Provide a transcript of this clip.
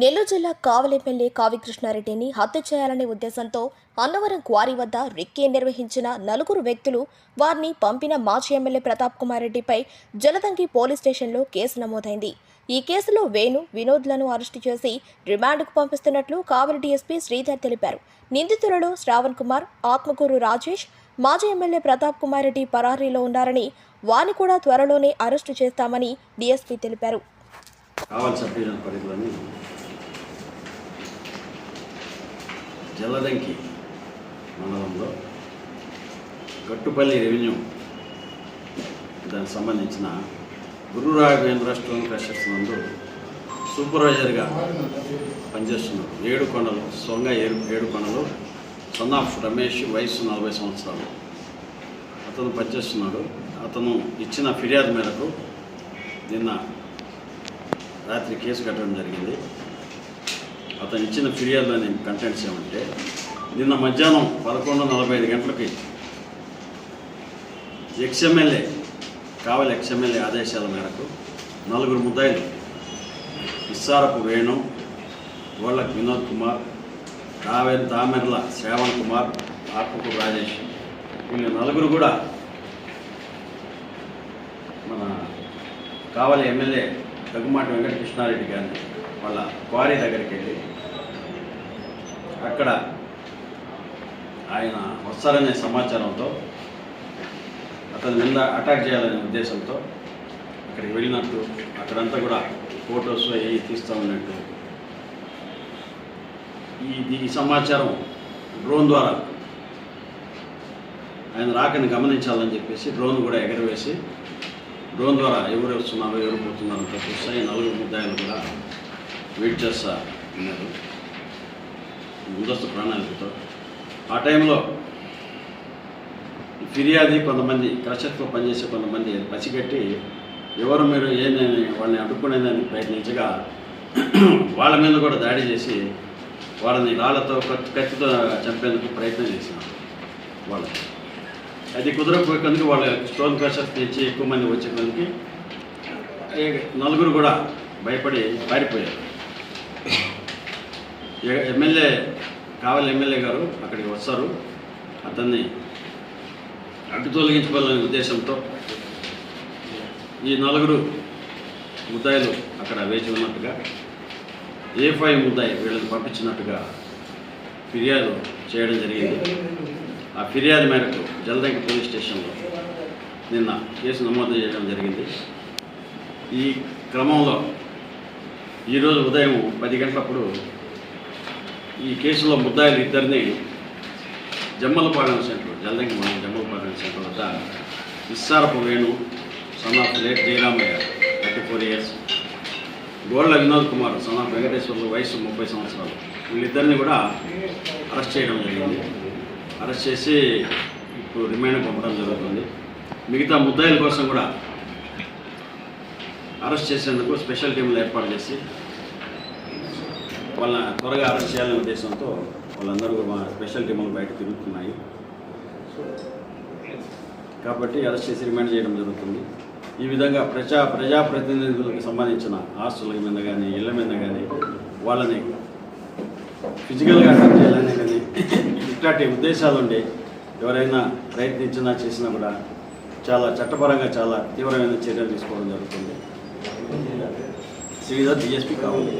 నెల్లూరు జిల్లా కావలి ఎమ్మెల్యే కావికృష్ణారెడ్డిని హత్య చేయాలనే ఉద్దేశంతో అన్నవరం క్వారీ వద్ద రెక్కే నిర్వహించిన నలుగురు వ్యక్తులు వారిని పంపిన మాజీ ఎమ్మెల్యే ప్రతాప్ కుమార్ రెడ్డిపై జలదంకి పోలీస్ స్టేషన్లో కేసు నమోదైంది. ఈ కేసులో వేణు వినోద్లను అరెస్టు చేసి రిమాండ్కు పంపిస్తున్నట్లు కావలి డీఎస్పీ శ్రీధర్ తెలిపారు. నిందితులలో శ్రావణ్ కుమార్ ఆత్మకూరు రాజేష్ మాజీ ఎమ్మెల్యే ప్రతాప్ కుమార్ రెడ్డి పరారీలో ఉన్నారని వారిని కూడా త్వరలోనే అరెస్టు చేస్తామని డీఎస్పీ తెలిపారు. జలదంకి మండలంలో గట్టుపల్లి రెవెన్యూ దానికి సంబంధించిన గురు రాఘవేంద్ర స్టోన్ క్రషర్స్ నందు సూపర్వైజర్గా పనిచేస్తున్నారు. ఏడు కొండలు సొంగ ఏడు ఏడు కొండలు సన్ ఆఫ్ రమేష్ వయసు నలభై సంవత్సరాలు. అతను పనిచేస్తున్నాడు. అతను ఇచ్చిన ఫిర్యాదు మేరకు నిన్న రాత్రి కేసు కట్టడం జరిగింది. అతను ఇచ్చిన ఫిర్యాదులోని కంటెంట్స్ ఏమంటే నిన్న మధ్యాహ్నం పదకొండు నలభై ఐదు గంటలకి ఎక్స్ఎమ్మెల్యే కావలి ఎక్స్ఎమ్మెల్యే ఆదేశాల మేరకు నలుగురు ముద్దాయిలు ఇస్సారపు వేణు గోళ్ళకు వినోద్ కుమార్ కావేరి తామెర్ల శ్రావణ్ కుమార్ ఆకుకు రాజేష్ వీళ్ళు నలుగురు కూడా మన కావలి ఎమ్మెల్యే దగ్గుమాటి వెంకటకృష్ణారెడ్డి గారిని వాళ్ళ క్వారీ దగ్గరికి వెళ్ళి అక్కడ ఆయన వస్తారనే సమాచారంతో అతని మీద అటాక్ చేయాలనే ఉద్దేశంతో అక్కడికి వెళ్ళినట్టు అక్కడంతా కూడా ఫొటోస్ అవి తీస్తూ ఉన్నట్టు. ఈ ఈ సమాచారం డ్రోన్ ద్వారా ఆయన రాకని గమనించాలని చెప్పేసి డ్రోన్ కూడా ఎగరవేసి డ్రోన్ ద్వారా ఎవరు వస్తున్నారో ఎవరు పోతున్నారో అంతా నలుగురు ముద్దాయిలు కూడా వెయిట్ చేస్తా ఉన్నారు. ముందస్తు ప్రణాళికతో. ఆ టైంలో ఫిర్యాది కొంతమంది క్రషర్తో పనిచేసే కొంతమంది పసిగట్టి ఎవరు మీరు ఏందని వాళ్ళని అడ్డుకునేదని ప్రయత్నించగా వాళ్ళ మీద కూడా దాడి చేసి వాళ్ళని రాళ్ళతో కత్తితో చంపేందుకు ప్రయత్నం చేసినాం వాళ్ళు అది కుదరకపోయేందుకు వాళ్ళ స్టోన్ క్రషర్స్ తెచ్చి ఎక్కువ మంది వచ్చేందుకు నలుగురు కూడా భయపడి పారిపోయారు. ఎమ్మెల్యే కావాలి ఎమ్మెల్యే గారు అక్కడికి వస్తారు. అతన్ని అడ్డు తొలగించుకోవాలనే ఉద్దేశంతో ఈ నలుగురు ముద్దాయిలు అక్కడ వేచి ఉన్నట్టుగా ఏ ఫైవ్ ముద్దాయి వీళ్ళని పంపించినట్టుగా ఫిర్యాదు చేయడం జరిగింది. ఆ ఫిర్యాదు మేరకు జలదంకి పోలీస్ స్టేషన్లో నిన్న కేసు నమోదు చేయడం జరిగింది. ఈ క్రమంలో ఈరోజు ఉదయం పది గంటలప్పుడు ఈ కేసులో ముద్దాయిలు ఇద్దరిని జమ్మలపాలెం సెంటర్ జలదంకి మనం జమ్మలపాలెం సెంటర్ వద్ద Issarapu Venu son of late Jayaramaiah thirty four years Golla Vinod Kumar son of Venkateswarlu వయసు ముప్పై సంవత్సరాలు వీళ్ళిద్దరిని కూడా అరెస్ట్ చేయడం జరిగింది. అరెస్ట్ చేసి ఇప్పుడు రిమాండ్ పంపడం జరుగుతుంది. మిగతా ముద్దాయిల కోసం కూడా అరెస్ట్ చేసేందుకు స్పెషల్ టీంలు ఏర్పాటు చేసి వాళ్ళ త్వరగా అరెస్ట్ చేయాలనే ఉద్దేశంతో వాళ్ళందరూ మా స్పెషల్ టీములు బయట తిరుగుతున్నాయి. కాబట్టి అరెస్ట్ చేసి రిమాండ్ చేయడం జరుగుతుంది. ఈ విధంగా ప్రజా ప్రజాప్రతినిధులకు సంబంధించిన ఆస్తుల మీద కానీ ఇళ్ళ మీద కానీ వాళ్ళని ఫిజికల్గా అటాక్ చేయాలని కానీ ఇట్లాంటి ఉద్దేశాలు ఉండి ఎవరైనా ప్రయత్నించినా చేసినా కూడా చాలా చట్టపరంగా చాలా తీవ్రమైన చర్యలు తీసుకోవడం జరుగుతుంది. శ్రీధర్ డిఎస్పీ కావాలి.